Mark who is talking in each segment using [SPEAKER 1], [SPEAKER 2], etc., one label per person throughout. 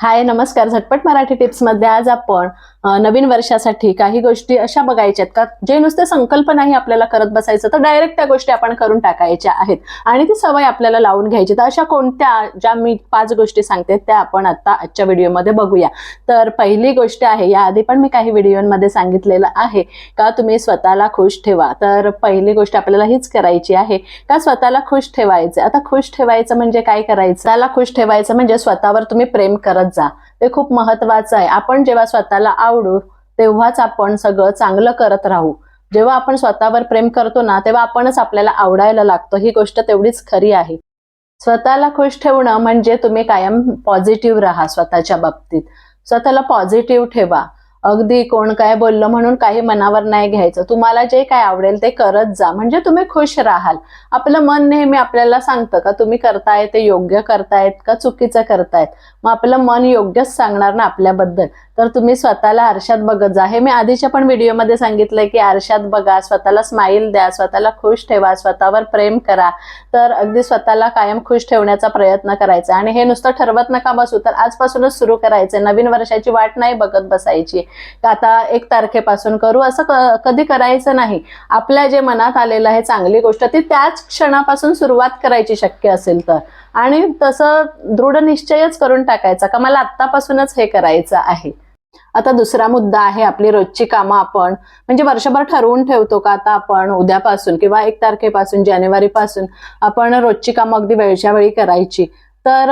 [SPEAKER 1] हाय नमस्कार. झटपट मराठी टिप्समध्ये आज आपण नवीन वर्षासाठी काही गोष्टी अशा बघायच्या आहेत का? जे नुसते संकल्प नाही आपल्याला करत बसायचं तर डायरेक्ट त्या गोष्टी आपण करून टाकायच्या आहेत. आणि ती सवय आपल्याला लावून घ्यायची. तर अशा कोणत्या ज्या मी पाच गोष्टी सांगते त्या आपण आता आजच्या व्हिडिओमध्ये बघूया. तर पहिली गोष्ट आहे याआधी पण मी काही व्हिडिओमध्ये सांगितलेलं आहे का? तुम्ही स्वतःला खुश ठेवा. तर पहिली गोष्ट आपल्याला हीच करायची आहे का? स्वतःला खुश ठेवायचं. आता खुश ठेवायचं म्हणजे काय करायचं? त्याला खुश ठेवायचं म्हणजे स्वतःवर तुम्ही प्रेम करत जा ते खूप महत्वाचं आहे. आपण जेव्हा स्वतःला आवडू तेव्हाच आपण सगळं चांगलं करत राहू. जेव्हा आपण स्वतःवर प्रेम करतो ना तेव्हा आपणच आपल्याला आवडायला लागतो. ही गोष्ट तेवढीच खरी आहे. स्वतःला खुश ठेवणं म्हणजे तुम्ही कायम पॉझिटिव्ह राहा स्वतःच्या बाबतीत. स्वतःला पॉझिटिव्ह ठेवा. अगदी कोण काय बोललं म्हणून काही मनावर नाही घ्यायचं. तुम्हाला जे काय आवडेल ते करत जा. म्हणजे तुम्ही खुश राहाल. आपलं मन नेहमी आपल्याला सांगतं का तुम्ही करताय ते योग्य करतायत का चुकीचं करतायत. मग आपलं मन योग्यच सांगणार ना आपल्याबद्दल. तर तुम्ही स्वतःला आरशात बघत जा. हे मी आधीच्या पण व्हिडिओमध्ये सांगितलंय की आरशात बघा स्वतःला स्माईल द्या स्वतःला खुश ठेवा स्वतःवर प्रेम करा. तर अगदी स्वतःला कायम खुश ठेवण्याचा प्रयत्न करायचा. आणि हे नुसतं ठरवत नका बसू तर आजपासूनच सुरू करायचं. नवीन वर्षाची वाट नाही बघत बसायची. आता एक तारखेपासून करू असं क- कधी करायचं नाही. आपल्या जे मनात आलेलं आहे चांगली गोष्ट ती त्याच क्षणापासून सुरुवात करायची शक्य असेल तर. आणि तसं दृढ निश्चयच करून टाकायचा का मला आत्तापासूनच हे करायचं आहे. आता दुसरा मुद्दा आहे आपली रोजची कामं आपण म्हणजे वर्षभर ठरवून ठेवतो का आता आपण उद्यापासून किंवा एक तारखेपासून जानेवारीपासून आपण रोजची कामं अगदी वेळच्या वेळी करायची. तर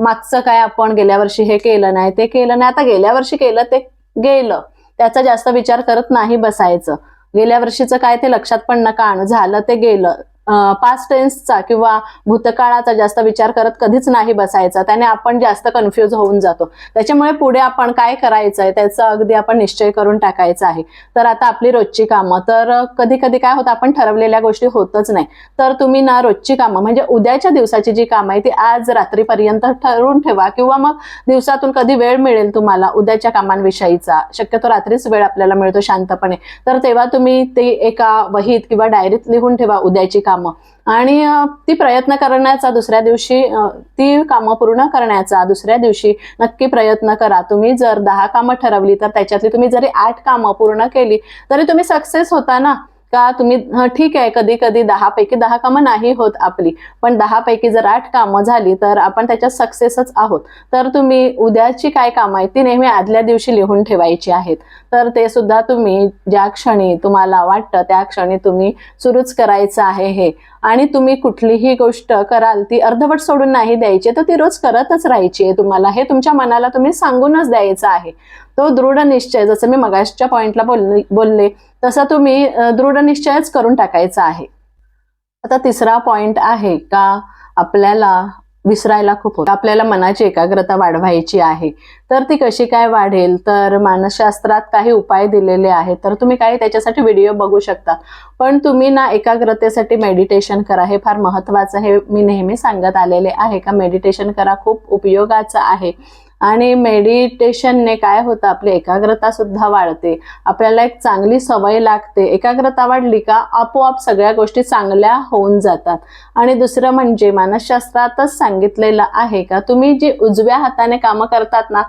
[SPEAKER 1] मागचं काय आपण गेल्या वर्षी हे केलं नाही ते केलं नाही. आता गेल्या वर्षी केलं ते गेलं. त्याचा जास्त विचार करत नाही बसायचं. गेल्या वर्षीचं काय ते लक्षात पण नका आणू. झालं ते गेलं. पास्ट टेन्सचा किंवा भूतकाळाचा जास्त विचार करत कधीच नाही बसायचा. त्याने आपण जास्त कन्फ्यूज होऊन जातो. त्याच्यामुळे पुढे आपण काय करायचं आहे त्याचा अगदी आपण निश्चय करून टाकायचा आहे. तर आता आपली रोजची कामं. तर कधी कधी काय होतं आपण ठरवलेल्या गोष्टी होतच नाही. तर तुम्ही ना रोजची कामं म्हणजे उद्याच्या दिवसाची जी कामं आहे ती आज रात्रीपर्यंत ठरवून ठेवा किंवा मग दिवसातून कधी वेळ मिळेल तुम्हाला उद्याच्या कामांविषयीचा. शक्यतो रात्रीच वेळ आपल्याला मिळतो शांतपणे. तर तेव्हा तुम्ही ते एका वहीत किंवा डायरीत लिहून ठेवा उद्याची कामं. आणि ती प्रयत्न करण्याचा दुसऱ्या दिवशी ती कामं पूर्ण करण्याचा दुसऱ्या दिवशी नक्की प्रयत्न करा. तुम्ही जर दहा कामं ठरवली तर त्याच्यातली तुम्ही जरी आठ कामं पूर्ण केली तरी तुम्ही सक्सेस होता ना? का? तुम्ही ठीक आहे. कधी कधी दहा पैकी दहा कामं नाही होत आपली. पण दहा पैकी जर आठ कामं झाली तर आपण त्याच्यात सक्सेसच आहोत. तर तुम्ही उद्याची काय कामं आहेत ती नेहमी आदल्या दिवशी लिहून ठेवायची आहेत. तर ते सुद्धा तुम्ही ज्या क्षणी तुम्हाला वाटतं त्या क्षणी तुम्ही सुरूच करायचं आहे हे. आणि तुम्ही कुठलीही गोष्ट कराल ती अर्धवट सोडून नाही द्यायची. तर ती रोज करतच राहायची आहे तुम्हाला. हे तुमच्या मनाला तुम्ही सांगूनच द्यायचं आहे. तो दृढ निश्चय जसं मी मगाशच्या पॉइंटला बोलले बोलले तसं तुम्ही दृढ निश्चयच करून टाकायचा आहे. आता तिसरा पॉइंट आहे का? आपल्याला विसरायला खूप होतं. आपल्याला मनाची एकाग्रता वाढवायची आहे. तर ती कशी काय वाढेल? तर मानसशास्त्रात काही उपाय दिलेले आहेत. तर तुम्ही काही त्याच्यासाठी व्हिडिओ बघू शकता. पण तुम्ही ना एकाग्रतेसाठी मेडिटेशन करा. हे फार महत्वाचं हे मी नेहमी सांगत आलेले आहे का? मेडिटेशन करा. खूप उपयोगाचं आहे. आणि मेडिटेशनने काय होतं? आपली एकाग्रता सुद्धा वाढते. आपल्याला एक चांगली सवय लागते. एकाग्रता वाढली का? आपोआप सगळ्या गोष्टी चांगल्या होऊन जातात. आणि दुसरं म्हणजे मानसशास्त्रातच सांगितलेलं आहे का? तुम्ही जी उजव्या हाताने कामं करतात ना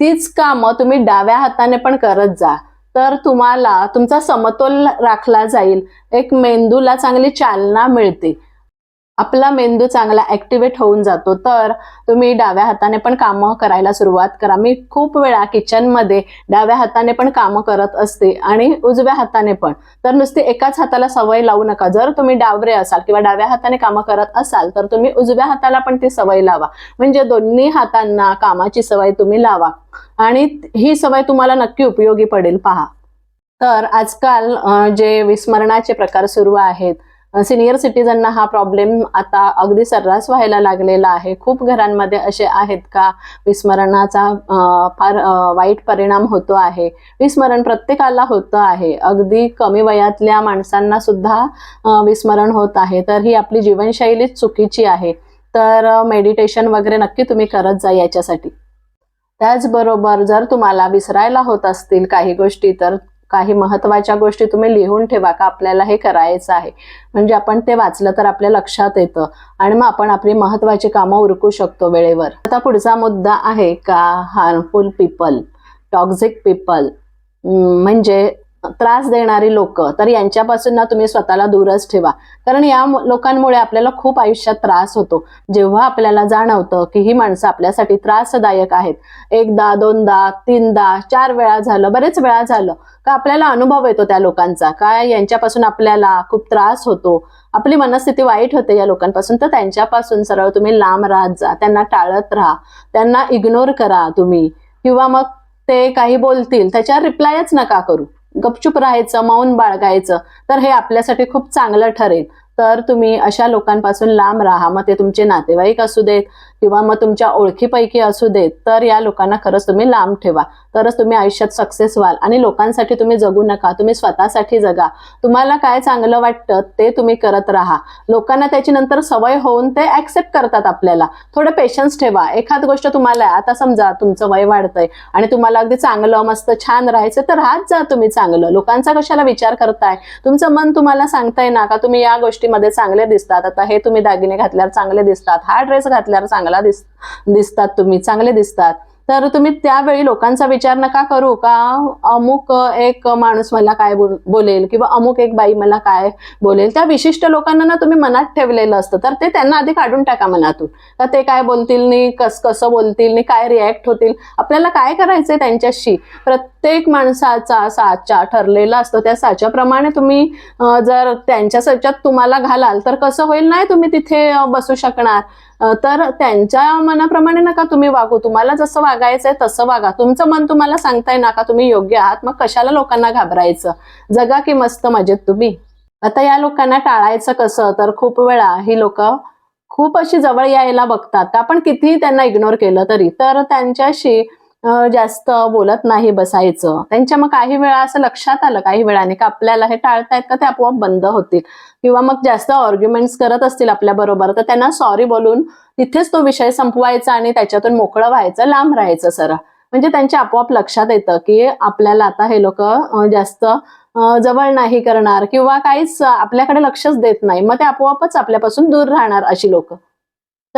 [SPEAKER 1] तीच कामं तुम्ही डाव्या हाताने पण करत जा. तर तुम्हाला तुमचा समतोल राखला जाईल. एक मेंदूला चांगली चालना मिळते. आपला मेंदू चांगला ऍक्टिव्हेट होऊन जातो. तर तुम्ही डाव्या हाताने पण कामं करायला सुरुवात करा. मी खूप वेळा किचनमध्ये डाव्या हाताने पण कामं करत असते आणि उजव्या हाताने पण. तर नुसती एकाच हाताला सवय लावू नका. जर तुम्ही डावरे असाल किंवा डाव्या हाताने कामं करत असाल तर तुम्ही उजव्या हाताला पण ती सवय लावा. म्हणजे दोन्ही हातांना कामाची सवय तुम्ही लावा. आणि ही सवय तुम्हाला नक्की उपयोगी पडेल. पहा. तर आजकाल जे विस्मरणाचे प्रकार सुरू आहेत सिनियर सिटीजनना हा प्रॉब्लेम आता अगदी सर्रास व्हायला लागलेला आहे. खूप घरांमध्ये असे आहेत का? विस्मरणाचा फार वाईट परिणाम होतो आहे. विस्मरण प्रत्येकाला होतं आहे. अगदी कमी वयातल्या माणसांना सुद्धा विस्मरण होत आहे. तर ही आपली जीवनशैलीच चुकीची आहे. तर मेडिटेशन वगैरे नक्की तुम्ही करत जा याच्यासाठी. त्याचबरोबर जर तुम्हाला विसरायला होत असतील काही गोष्टी तर काही महत्त्वाच्या गोष्टी तुम्ही लिहून ठेवा का आपल्याला हे करायचं आहे. म्हणजे आपण ते वाचलं तर आपल्या लक्षात येतं आणि मग आपण आपली महत्वाची कामं उरकू शकतो वेळेवर. आता पुढचा मुद्दा आहे का हार्मफुल पीपल टॉक्झिक पीपल म्हणजे त्रास देणारी लोक तर यांच्यापासून ना तुम्ही स्वतःला दूरच ठेवा. कारण या लोकांमुळे आपल्याला खूप आयुष्यात त्रास होतो. जेव्हा आपल्याला जाणवतं की ही माणसं आपल्यासाठी त्रासदायक आहेत. एकदा दोनदा तीनदा चार वेळा झालं बरेच वेळा झालं का आपल्याला अनुभव येतो त्या लोकांचा. काय यांच्यापासून आपल्याला खूप त्रास होतो? आपली मनस्थिती वाईट होते या लोकांपासून तर त्यांच्यापासून सरळ तुम्ही लांब राहत जा. त्यांना टाळत राहा. त्यांना इग्नोर करा तुम्ही. किंवा मग ते काही बोलतील त्याच्यावर रिप्लायच नका करू. गपचूप राहायचं मौन बाळगायचं तर हे आपल्यासाठी खूप चांगलं ठरेल. तर तुम्ही अशा लोकांपासून लांब राहा. मग ते तुमचे नातेवाईक असू देत किंवा मग तुमच्या ओळखीपैकी असू देत तर या लोकांना खरंच तुम्ही लांब ठेवा. तरच तुम्ही आयुष्यात सक्सेस व्हाल. आणि लोकांसाठी तुम्ही जगू नका. तुम्ही स्वतःसाठी जगा. तुम्हाला काय चांगलं वाटतं ते तुम्ही करत राहा. लोकांना त्याची नंतर सवय होऊन ते ऍक्सेप्ट करतात आपल्याला. थोडं पेशन्स ठेवा. एखाद गोष्ट तुम्हाला आता समजा तुमचं वय वाढतंय आणि तुम्हाला अगदी चांगलं मस्त छान राहायचं तर राहत जा तुम्ही चांगलं. लोकांचा कशाला विचार करताय? तुमचं मन तुम्हाला सांगताय ना का तुम्ही या गोष्टीमध्ये चांगले दिसतात? आता हे तुम्ही दागिने घातल्यावर चांगले दिसतात. हा ड्रेस घातल्यावर चांगला दिस दिसतात तुम्ही चांगले दिसतात. तर तुम्ही त्यावेळी लोकांचा विचार नका करू का अमुक एक माणूस मला काय बोलेल किंवा अमुक एक बाई मला काय बोलेल? त्या विशिष्ट लोकांना ना तुम्ही मनात ठेवलेलं असतं. तर ते त्यांना आधी काढून टाका मनातून. तर ते काय बोलतील नी कस कसं बोलतील नी काय रिॲक्ट होतील? आपल्याला काय करायचंय त्यांच्याशी? प्रत्येक माणसाचा साचा ठरलेला असतो. त्या साच्याप्रमाणे तुम्ही जर त्यांच्या साच्यात तुम्हाला घालाल तर कसं होईल? नाही तुम्ही तिथे बसू शकणार. तर त्यांच्या मनाप्रमाणे नका तुम्ही वागू. तुम्हाला जसं वाग वागायचंय तसं वागा. तुमचं मन तुम्हाला सांगताय ना का तुम्ही योग्य आहात? मग कशाला लोकांना घाबरायचं? जगा की मस्त मजेत तुम्ही. आता या लोकांना टाळायचं कसं? तर खूप वेळा ही लोक खूप अशी जवळ यायला बघतात. आपण कितीही त्यांना इग्नोर केलं तरी. तर त्यांच्याशी जास्त बोलत नाही बसायचं. त्यांच्या मग काही वेळा असं लक्षात आलं काही वेळाने का आपल्याला हे टाळतायत का ते आपोआप बंद होतील. किंवा मग जास्त ऑर्ग्युमेंट्स करत असतील आपल्या बरोबर तर त्यांना सॉरी बोलून तिथेच तो विषय संपवायचा आणि त्याच्यातून मोकळं व्हायचं लांब राहायचं सरळ. म्हणजे त्यांच्या आपोआप लक्षात येतं की आपल्याला आता हे लोक जास्त जवळ नाही करणार किंवा काहीच आपल्याकडे लक्षच देत नाही. मग ते आपोआपच आपल्यापासून दूर राहणार अशी लोक.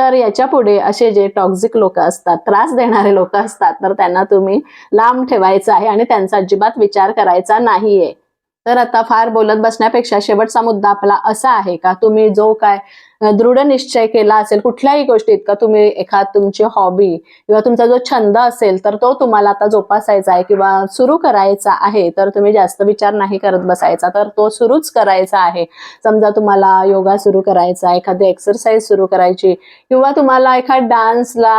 [SPEAKER 1] तर याच्यापुढे असे जे टॉक्झिक लोक असतात त्रास देणारे लोक असतात तर त्यांना तुम्ही लांब ठेवायचं आहे आणि त्यांचा अजिबात विचार करायचा नाहीये. तर आता फार बोलत बसण्यापेक्षा शेवटचा मुद्दा आपला असा आहे का? तुम्ही जो काय दृढ निश्चय केला असेल कुठल्याही गोष्टीत का तुम्ही एखाद तुमची हॉबी किंवा तुमचा जो छंद असेल तर तो तुम्हाला आता जोपासायचा आहे किंवा सुरू करायचा आहे तर तुम्ही जास्त विचार नाही करत बसायचा तर तो सुरूच करायचा आहे. समजा तुम्हाला योगा सुरू करायचा एखादी एक्सरसाइज सुरू करायची किंवा तुम्हाला एखाद डान्सला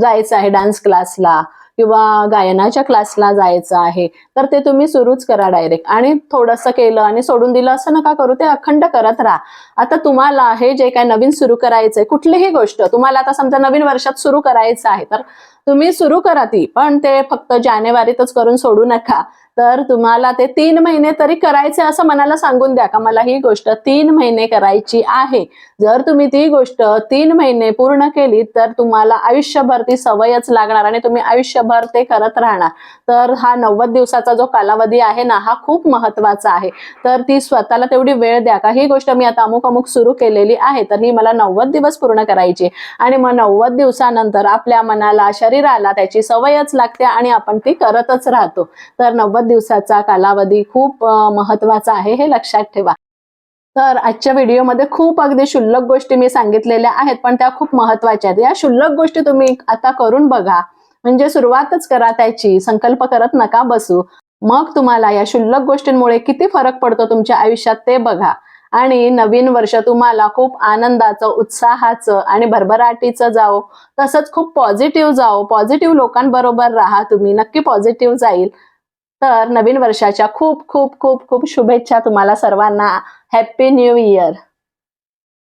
[SPEAKER 1] जायचं आहे डान्स क्लासला किंवा गायनाच्या क्लासला जायचं आहे तर ते तुम्ही सुरूच करा डायरेक्ट आणि थोडंसं केलं आणि सोडून दिलं असं नका करू ते अखंड करत राहा. आता तुम्हाला हे जे काय नवीन सुरू करायचंय कुठलीही गोष्ट तुम्हाला आता समजा नवीन वर्षात सुरू करायचं आहे तर तुम्ही सुरू करा ती. पण ते फक्त जानेवारीतच करून सोडू नका. तर तुम्हाला ते तीन महिने तरी करायचे असं मनाला सांगून द्या का? मला ही गोष्ट तीन महिने करायची आहे. जर तुम्ही ती गोष्ट तीन महिने पूर्ण केली तर तुम्हाला आयुष्यभर ती सवयच लागणार आणि तुम्ही आयुष्यभर ते करत राहणार. तर हा नव्वद दिवसाचा जो कालावधी आहे ना हा खूप महत्त्वाचा आहे. तर ती स्वतःला तेवढी वेळ द्या का? ही गोष्ट मी आता अमुक अमुक सुरू केलेली आहे तर ही मला नव्वद दिवस पूर्ण करायची आणि मग नव्वद दिवसानंतर आपल्या मनाला शरीराला त्याची सवयच लागते आणि आपण ती करतच राहतो. तर नव्वद दिवसाचा कालावधी खूप महत्त्वाचा आहे हे लक्षात ठेवा. तर आजच्या व्हिडिओमध्ये खूप अगदी क्षुल्लक गोष्टी मी सांगितलेल्या आहेत पण त्या खूप महत्त्वाच्या आहेत. या क्षुल्लक गोष्टी तुम्ही आता करून बघा. म्हणजे सुरुवातच करा त्याची संकल्प करत नका बसू. मग तुम्हाला या क्षुल्लक गोष्टींमुळे किती फरक पडतो तुमच्या आयुष्यात ते बघा. आणि नवीन वर्ष तुम्हाला खूप आनंदाचं उत्साहाचं आणि भरभराटीचं जाओ तसंच खूप पॉझिटिव्ह जाओ पॉझिटिव्ह लोकांबरोबर राहा तुम्ही. नक्की पॉझिटिव्ह जाईल. तर नवीन वर्षाच्या खूप खूप खूप खूप शुभेच्छा तुम्हाला सर्वांना. Happy new year